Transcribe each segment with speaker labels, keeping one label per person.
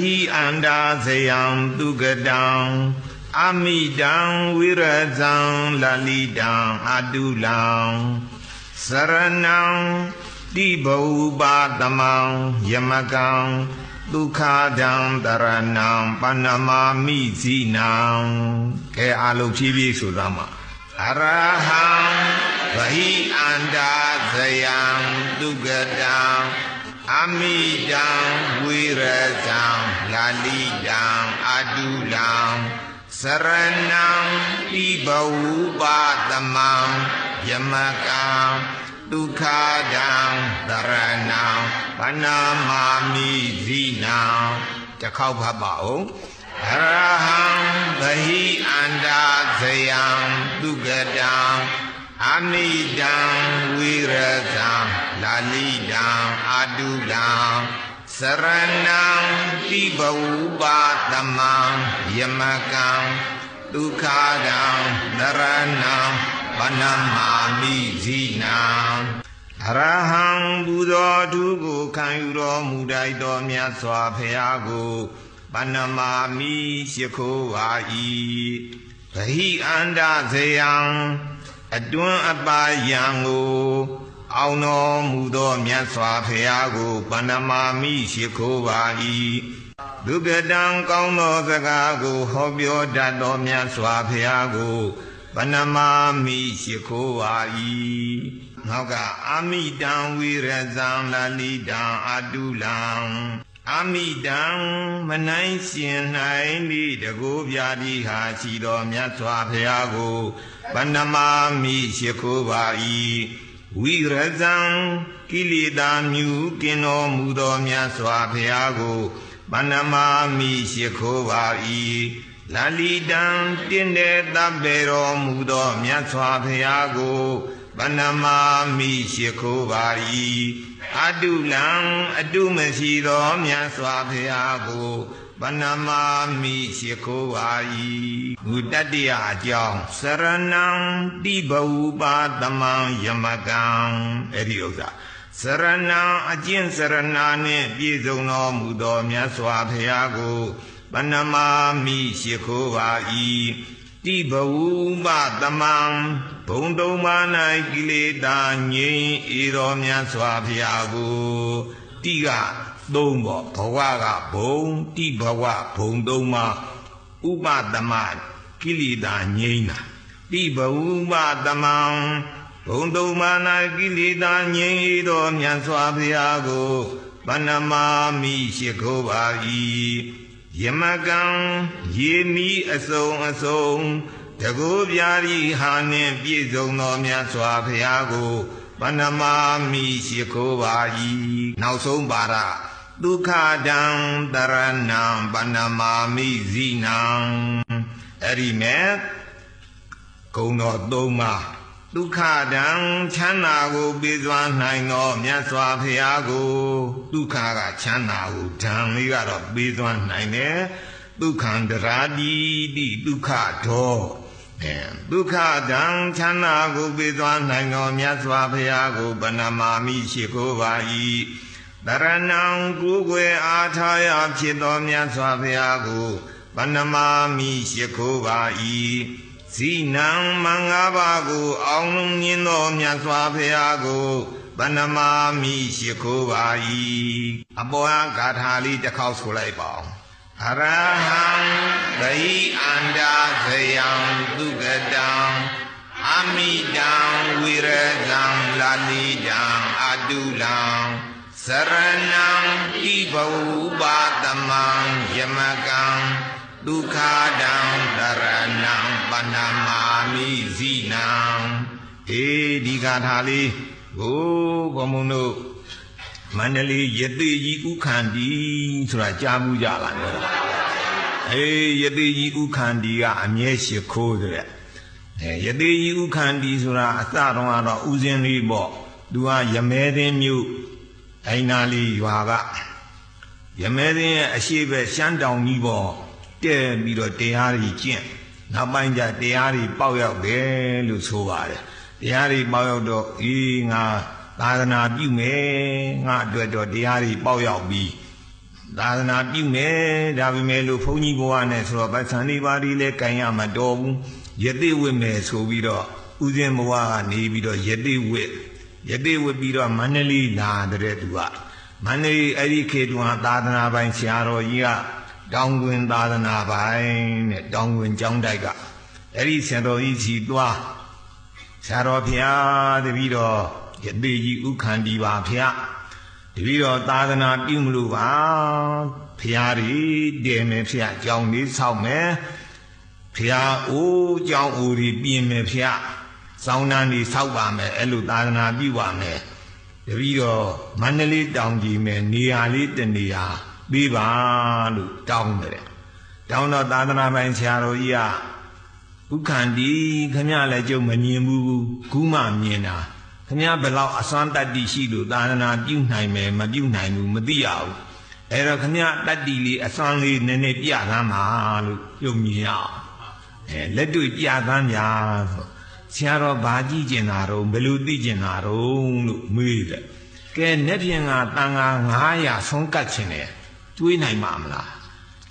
Speaker 1: ဟိအန္တာဇယံသူကတံအမိတံဝိရဇံလလိတံအတုလံစရဏံတိဘဝပါတမံယမကံဒုက္ခဒံတရဏံပဏမာမိဇိနံကဲအာလုံးဖြည်းဖြည်းဆိုသားမှာအရဟံဗဟိအန္တာဇယံဒုက္ကတံ အမိတံဝိရဇံလာလိတံအတုလံစရဏံတိဘဝပါတမံယမကံဒုက္ခဒံတရဏံဘာနာမာမိဇိနံတစ်ခေါက်ဖတ်ပါဦးအရဟံဗဟိအန္တာဇယံဒုက္ကတံအမိတံဝိရဇံ လာလိတံအာတုလံစရဏံတိဘဝပါတမံယမကံဒုက္ခဒံနရဏံဗနမာမိဇိနံအရဟံဘုသောသူကိုခံယူတော်မူတိုက်တော်မြတ်စွာဘုရားကိုဗနမာမိရှိခိုးပါ၏ဗဟိအန္တဇေယံအတွန်းအပါယံကို အောင်တော်မူသောမြတ်စွာဘုရားကိုဗန္နမာမိရှိခိုးပါ၏ဒုက္ကတံကောင်းသောစကားကိုဟောပြောတတ်သောမြတ်စွာဘုရားကိုဗန္နမာမိရှိခိုးပါ၏နောက်ကအမိတံဝိရဇံလလိတံအတုလံအမိတံမနိုင်ရှင်နိုင်လိတကိုးပြာတိဟာရှိတော်မြတ်စွာဘုရားကိုဗန္နမာမိရှိခိုးပါ၏ ဝိရဇံကိလေသာမြူကင်းတော်မူသောမြတ်စွာဘုရားကိုဗန္နမာမိရှိခိုးပါ၏လာလီတံတင်းတဲ့တပ်ပေတော်မူသောမြတ်စွာဘုရားကိုဗန္နမာမိရှိခိုးပါ၏အတုလံအတုမရှိသောမြတ်စွာဘုရားကို ဗန္နမာမိရှိခိုးပါ၏ဘုတတ္တယအကြောင်းစရဏံတိဘဝပါတမံယမကံအဲ့ဒီဥစ္စာစရဏံအကျင့်စရဏနှင့်ပြည့်စုံတော်မူသောမြတ်စွာဘုရားကိုဗန္နမာမိရှိခိုးပါ၏တိဘဝပတမံဘုံတုံမာ၌ကိလေသာငြိမ်းဤတော်မြတ်စွာဘုရားကိုတိက သုံးပေါ့ဘဝကဘုံတိဘဝဘုံသုံးမှာဥပတမကိလေသာငြိမ်းတာတိဘဝပတမံဘုံသုံးမာ၌ကိလေသာငြိမ်းဤတော်မြတ်စွာဘုရားကိုဗန္နမာမိရှိခိုးပါ၏ယမကံရေမီအစုံအစုံတကူပြာရီဟာနှင့်ပြည့်စုံသောမြတ်စွာဘုရားကိုဗန္နမာမိရှိခိုးပါ၏နောက်ဆုံးပါရ ဒုက္ခတံတရဏံဗန္နမာမိဇိနံအဲ့ဒီမဲ့ဂုံတော်သုံးပါးဒုက္ခတံချမ်းသာကိုပေးစွမ်းနိုင်သောမြတ်စွာဘုရားကိုဒုက္ခကချမ်းသာကိုဓံလေးကတော့ပေးစွမ်းနိုင်တယ်ဒုက္ခံတရာတိတိဒုက္ခတော်အဲဒုက္ခတံချမ်းသာကိုပေးစွမ်းနိုင်သောမြတ်စွာဘုရားကိုဗဏမာမိရှိခိုးပါ၏ တရဏံကိုယ်ွယ်အားထားရဖြစ်သောမြတ်စွာဘုရားကိုဗဏမာမိရှိခိုးပါ၏ဇိနံမင်္ဂပါကိုအောင်လုံးမြင်သောမြတ်စွာဘုရားကိုဗဏမာမိရှိခိုးပါ၏အပေါ်ဂါထာလေးတစ်ခေါက်ဆိုလိုက်ပါဦးအရဟံဗိအန္တာဇယံသူကတံအမိတံဝိရဇံလာလိတံအတုလံ စရဏံဣဘဝပါတမံယမကံဒုက္ခဒံတရဏံပဏမာမိဇိနံအေးဒီဂါထာလေးကိုဘုံဘုံတို့မန္တလေးယတိကြီးဥခန္တီဆိုတာကြားမှုကြလားနော်အေးယတိကြီးဥခန္တီကအမြဲရှိခိုးတဲ့အဲယတိကြီးဥခန္တီဆိုတာအစတုန်းကတော့ဥစဉ်လေးပေါ့သူကယမဲသိင်းမြို့ အိနာလေးရွာကယမဲသိင်းရဲ့အရှိပဲရှမ်းတောင်ကြီးပေါ့တဲ့ပြီးတော့တရားကြီးကျင့်နောက်ပိုင်းကျတရားကြီးပေါက်ရောက်တယ်လို့ဆိုပါတယ်တရားကြီးပေါက်ရောက်တော့အေးငါသာသနာပြုမယ်ငါအတွက်တော့တရားကြီးပေါက်ရောက်ပြီးသာသနာပြုမယ်ဒါပေမဲ့လို့ဘုန်းကြီးဘဝနဲ့ဆိုတော့ဗသံလေးပါးဒီလဲကင်ရမတော်ဘူးယတိဝိမယ်ဆိုပြီးတော့ဥစဉ်ဘဝကနေပြီးတော့ယတိဝိ ယတိဝိပြီးတော့မန္တလေးလာတဲ့သူကမန္တလေးအဲ့ဒီခေတုဟာသာသနာပိုင်ဆရာတော်ကြီးကတောင်တွင်သာသနာပိုင်တဲ့တောင်တွင်ကျောင်းတိုက်ကအဲ့ဒီဆရာတော်ကြီးစီသွားဆရာတော်ဖျားတပြီးတော့ယတိကြီးဥခန္တီပါဖျားတပြီးတော့သာသနာပြုမလို့ပါဖျားရီတည်မယ်ဖျားကြောင်းလေးဆောက်မယ်ဖျားအိုးကြောင်းအိုးကြီးပြင်မယ်ဖျား စောင်းနှန်းကြီးဆောက်ပါမယ်အဲ့လိုသာသနာပြုပါမယ်တပြီးတော့မန္တလေးတောင်ကြီးမယ်နေရာလေးတနေရာပြီးပါလို့တောင်းတယ်တောင်းတော့သာသနာပိုင်ဆရာတော်ကြီးကဥက္ကန္တီခမရလည်းကြုံမမြင်ဘူးခုမှမြင်တာခမရဘယ်လောက်အစွမ်းတတ္တိရှိလို့သာသနာပြုနိုင်မယ်မပြုနိုင်ဘူးမသိရဘူးအဲ့တော့ခမရတတ္တိလေးအစွမ်းလေးနည်းနည်းပြသမ်းပါလို့ပြုံမြင်ရအောင်အဲလက်တွေ့ပြသမ်းကြဆို ဆရာတော်ဘာကြည့်ကျင်တာတော့ဘယ်လိုသိကျင်တာတော့လို့မေးတယ်ကဲနေ့ပြင်ကတန်ဃာ900ဆုံးကတ်ခြင်းတယ်ကျွေးနိုင်မှာမလား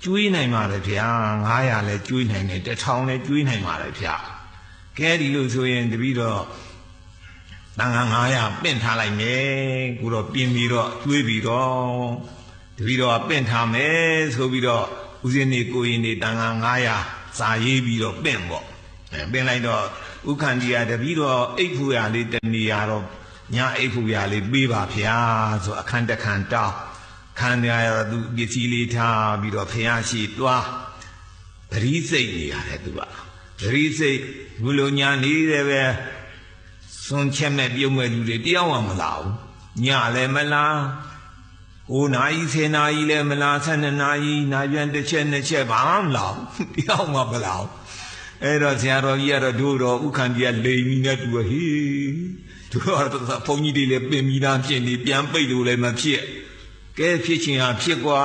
Speaker 1: ကျွေးနိုင်ပါတယ်ဗျာ900လဲကျွေးနိုင်တယ်1000လဲကျွေးနိုင်ပါတယ်ဗျာကဲဒီလိုဆိုရင်တပည့်တော့တန်ခါ900ပင့်ထားလိုက်မယ်ကိုတော့ပြင်ပြီးတော့ကျွေးပြီးတော့တပည့်တော့ပင့်ထားမယ်ဆိုပြီးတော့ဦးဇင်းနေကိုရင်နေတန်ခါ900စာရေးပြီးတော့ပင့်ပေါ့အဲပင့်လိုက်တော့ ဥခန္တီကတပည့်တော့အိတ်ဖူရလေးတနေရတော့ညအိတ်ဖူရလေးပေးပါဗျာဆိုအခန်းတစ်ခန်းတောင်းခန္ဓာရသူပစ္စည်းလေးထားပြီးတော့ဖះရှိတွားပရိစိတ်နေရတယ်သူကပရိစိတ်ဘုလိုညာနေတယ်ပဲစွန်ချက်မဲ့ပြုံးမဲ့လူတွေတယောက်မှမလာဘူးညလည်းမလာဟိုနာကြီး10နာရီလည်းမလာ12နာရီနာပြန်တစ်ချက်နှစ်ချက်ဘာမှမလာဘူးတယောက်မှမလာဘူး အဲ့တော့ဆရာတော်ကြီးကတော့တို့တော့ဥက္ကံကြီးကလိန်ပြီးနဲ့တူဟေးတို့တော့ဘုန်းကြီးတွေလည်းပင်ပြီးသားဖြစ်နေပြန်ပိတ်လို့လည်းမဖြစ်ကဲဖြစ်ချင်ဟာဖြစ်ကွာ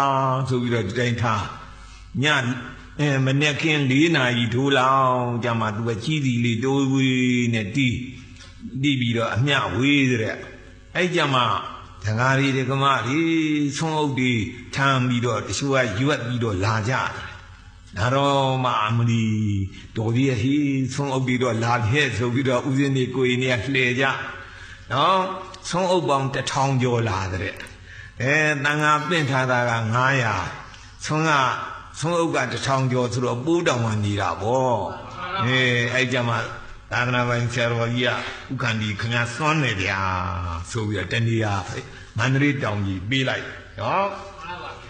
Speaker 1: ဆိုပြီးတော့ဒီတိုင်းထားညအဲမနေ့ကင်း၄နာရီထိုးလောင်ကြမှာသူကကြီးစီလေးတိုးဝေးနဲ့တီးတီးပြီးတော့အမျှဝေးတဲ့အဲ့ကြမှာဒကာရီဒကမရီဆုံးအုပ်တွေထမ်းပြီးတော့တချို့ကရွက်ပြီးတော့လာကြတယ် ဒါတော့မှအမလီတော်ကြီးဟေးဆုံးအုပ်ပြီးတော့လာခဲ့ဆိုပြီးတော့ဦးဇင်းနေကိုရင်နေလှည့်ကြနော်ဆုံးအုပ်ပေါင်းတစ်ထောင်ကျော်လာတဲ့အဲတန်ဃာပင့်ထားတာက900ဆုံးကဆုံးအုပ်ကတစ်ထောင်ကျော်ဆိုတော့ပိုးတောင်မှနေတာဗောအဲအဲ့ကြမှာသာသနာပိုင်ဆရာတော်ကြီးကဥက္ကန္ဒီခင်ဗျာစွန့်နေဗျာဆိုပြီးတော့တဏှာမန္တလေးတောင်ကြီးပေးလိုက်နော်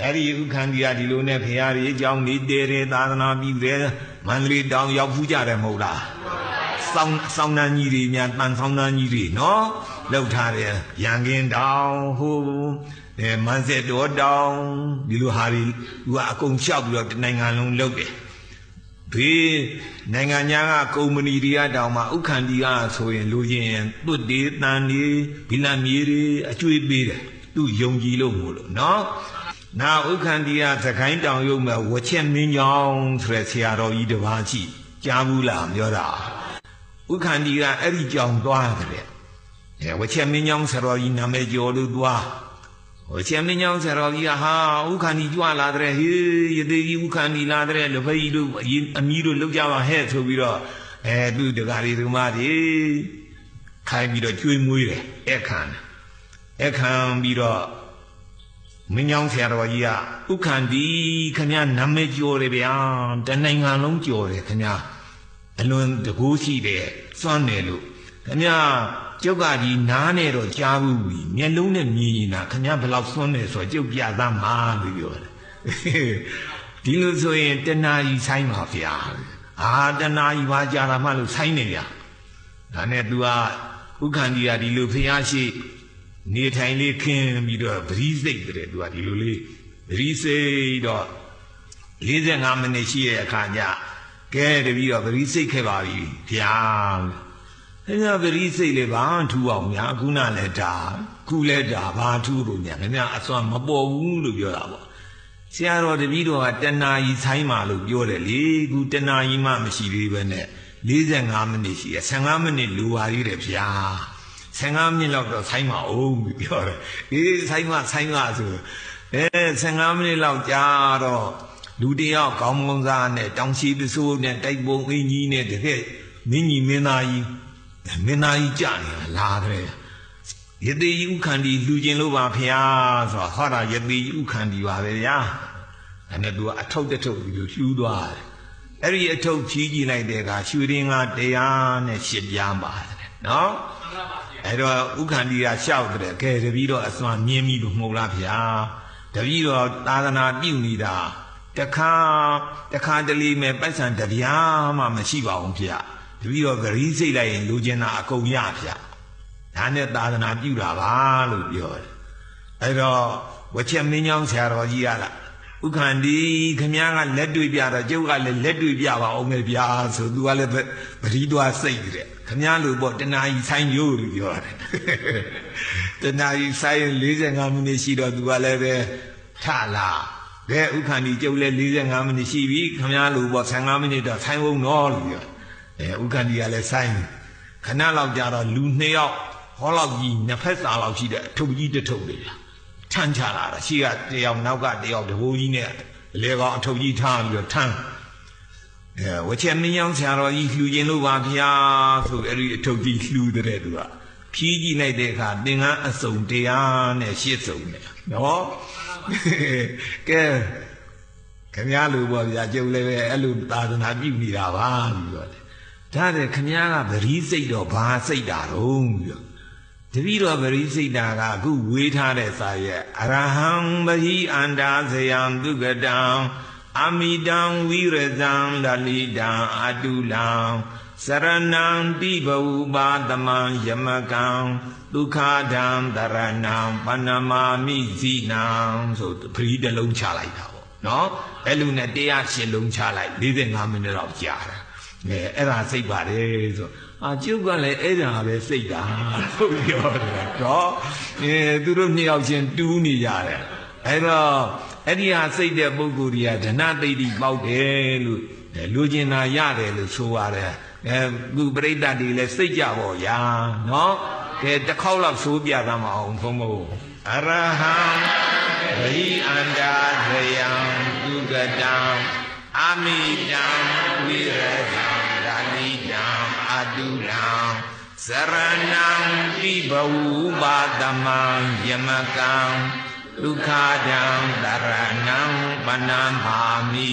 Speaker 1: အဲ့ဒီဥက္ကန္ဒီကဒီလိုနဲ့ဖရာကြီးအကြောင်းနေတဲတယ်သာသနာပြုတယ်မန္တလေးတောင်ရောက်ဖူးကြတယ်မဟုတ်လားစောင်းစောင်းနှန်းကြီးတွေများတန်စောင်းနှန်းကြီးတွေနော်လောက်ထားတယ်ရန်ကင်းတောင်ဟိုအဲမန်းဆက်တော်တောင်ဒီလိုဟာတွေသူကအကုန်လျှောက်ပြီးတော့နိုင်ငံလုံးလုပ်တယ်ဘေးနိုင်ငံညာကကုမ္ပဏီတွေကတောင်မှဥက္ကန္တီကဆိုရင်လူချင်းတွတ်တေးတန်ဒီဘီလမြေတွေအကျွေးပေးတယ်သူယုံကြည်လို့မို့လို့နော် နာဥက္ကန္တီကသခိုင်းတောင်ရုံမဲ့ဝချက်မင်းကြောင်ဆိုတဲ့ဆရာတော်ကြီးတစ်ပါးရှိကြားဘူးလားပြောတာဥက္ကန္တီကအဲ့ဒီကြောင်သွားတယ်အဲဝချက်မင်းကြောင်ဆရာတော်ကြီးနာမည်ကျော်လို့သွားဟိုချက်မင်းကြောင်ဆရာတော်ကြီးကဟာဥက္ကန္တီကြွလာတဲ့ဟေးယသိကြီးဥက္ကန္တီလာတဲ့လူဖိတ်တို့အမီးတို့လောက်ကြပါဟဲ့ဆိုပြီးတော့အဲသူတကားတွေဒီမတွေခိုင်းပြီးတော့ကျွေးမွေးတယ်အခမ်းအခမ်းပြီးတော့ မင်းကြောင်ဆရာတော်ကြီးကဥက္ကန္တီခမနာမည်ကျော်တယ်ဗျာတနိုင်ငံလုံးကျော်တယ်ခမအလွန်တကူးရှိတယ်စွန့်တယ်လို့ခမကျုပ်ကဒီနားနဲ့တော့ကြားဘူးပြီမျက်လုံးနဲ့မြင်ရင်လားခင်ဗျားဘယ်လောက်စွန်းနေဆိုကျုပ်ပြသမှာလို့ပြောတယ်ဒီလိုဆိုရင်တဏှာကြီးဆိုင်ပါဗျာအာတဏှာကြီးပါကြာတာမှလို့ဆိုင်နေဗျာဒါနဲ့ तू ကဥက္ကန္ဒီကဒီလိုဖျားရှိ နေထိုင်လေးခင်းပြီးတော့ပရိစိတ်တဲ့ तू ကဒီလိုလေးပရိစိတ်တော့45မိနစ်ရှိတဲ့အခါကျကဲတပြီးတော့ပရိစိတ်ခဲ့ပါပြီဗျာခင်ဗျာပရိစိတ်လေးဘာထူအောင်များခုနလည်းဒါခုလည်းဒါဘာထူလို့များခင်ဗျာအစွမ်းမပေါ်ဘူးလို့ပြောတာပေါ့ဆရာတော်တပည့်တော်ကတဏှာကြီးဆိုင်ပါလို့ပြောတယ်လေခုတဏှာကြီးမှမရှိသေးပဲနဲ့45မိနစ်ရှိရ15မိနစ်လိုပါသေးတယ်ဗျာ 15မိနစ်လောက်တော့ဆိုင်မအောင်ပြောတယ်အေးဆိုင်မဆိုင်မဆိုအဲ15မိနစ်လောက်ကြာတော့လူတစ်ယောက်ခေါင်းမုံစားနဲ့တောင်ချီပစိုးနဲ့တိုက်ပုံအင်းကြီးနဲ့တကယ်မင်းကြီးမင်းသားကြီးမင်းသားကြီးကြာနေတာလာတယ်ယတိဥခန္တီလူကျင်လို့ပါဖျားဆိုတာဟောတာယတိဥခန္တီပါပဲဗျာအဲ့နဲ့သူကအထုပ်တထုပ်ပြီးလှူးသွားတယ်အဲ့ဒီအထုပ်ဖြီးကြည့်လိုက်တဲ့အခါရွှေရင်ကတရားနဲ့ရှစ်ပြားပါတယ်နော် အဲ့တော့ဥခန္တီကရှောက်တယ်ကဲတပည့်တော့အစွမ်းမြင်းပြီးလို့မှုလားဗျာတပည့်တော့သာသနာပြုနေတာတခါတခါတလေမဲ့ပိုက်ဆံတပြားမှမရှိပါဘူးဗျာတပည့်တော့ဂရီးစိတ်လိုက်ရင်လူကျင်တာအကုန်ရဗျာဒါနဲ့သာသနာပြုတာပါလို့ပြောတယ်အဲ့တော့ဝချက်မင်းကြောင်းဆရာတော်ကြီးကလား ဥခန္ဒီခမည်းကလက်တွေ့ပြတော့ကျုပ်ကလည်းလက်တွေ့ပြပါအောင်မယ်ဗျာဆိုသူကလည်းပရိဒွာစိတ်တဲ့ခမည်းလို့ပေါ့တနာကြီးဆိုင်ရိုးလို့ပြောတယ်တနာကြီးဆိုင်45မိနစ်ရှိတော့သူကလည်းပဲထလာကဲဥခန္ဒီကျုပ်လည်း45မိနစ်ရှိပြီခမည်းလို့ပေါ့15မိနစ်တော့ဆိုင်ဝုံတော့လို့ပြောအဲဥခန္ဒီကလည်းဆိုင်ခဏလောက်ကြာတော့လူနှစ်ယောက်ဟောလောက်ကြီးနှစ်ဖက်စာလောက်ရှိတဲ့အထုပ်ကြီးတစ်ထုပ်လေ ထမ်းချလာတာရှိကတယောက်နောက်ကတယောက်တဘိုးကြီးနဲ့လေကောင်အထုပ်ကြီးထားပြီးတော့ထမ်းအဲဝချက်မင်းယောင်ဆရာတော်ကြီးလှူခြင်းလို့ပါဗျာဆိုအဲ့ဒီအထုပ်ကြီးလှူတဲ့သူကဖြီးကြည့်လိုက်တဲ့အခါသင်္ကန်းအစုံတရားနဲ့ရှစ်စုံနဲ့နော်ကဲခင်ဗျားလူပေါ့ဗျာကျုပ်လည်းပဲအဲ့လိုသာသနာပြုနေတာပါပြီးတော့ဒါတဲ့ခင်ဗျားကဗရီးစိတ်တော့ဘာစိတ်တာတော့ပြီးတော့ တပည့်တော်ပရိစိတ်တာကအခုဝေးထားတဲ့စာရဲ့အရဟံပဟိအန္တာဇယံဒုက္ကတံအမိတံဝိရဇံလလိတံအတုလံစရဏံတိဘဝပါသမံယမကံဒုက္ခဒံတရဏံပဏမာမိဇိနံဆိုပရိတလုံးချလိုက်တာပေါ့နော်အဲ့လိုနဲ့တရားရှင်လုံးချလိုက်45မိနစ်တော့ကြာတာ အဲအဲ့ဒါစိတ်ပါတယ်ဆိုအာကျုပ်ကလည်းအဲ့ဒါပဲစိတ်တာဟုတ်ပြောတယ်တော့အဲသူတို့နှစ်ယောက်ချင်းတူးနေကြတယ်အဲ့တော့အဲ့ဒီဟာစိတ်တဲ့ပုဂ္ဂိုလ်ကြီးကဓနသိတိပေါက်တယ်လို့လူကျင်တာရတယ်လို့ဆိုရတယ်အဲသူပြိဋ္ဌာတွေလည်းစိတ်ကြပါရာနော်ကဲတစ်ခေါက်လောက်ဆိုးပြသမှာအောင်ဘုံမို့အရဟံဝိအန္တာဇယံဒုက္ကတံ အမိတံဝိရဇံဒါလိတံအတုလံစရဏံပိဘဝပါတမံယမကံဒုက္ခဒံတရဏံပဏံမာမိ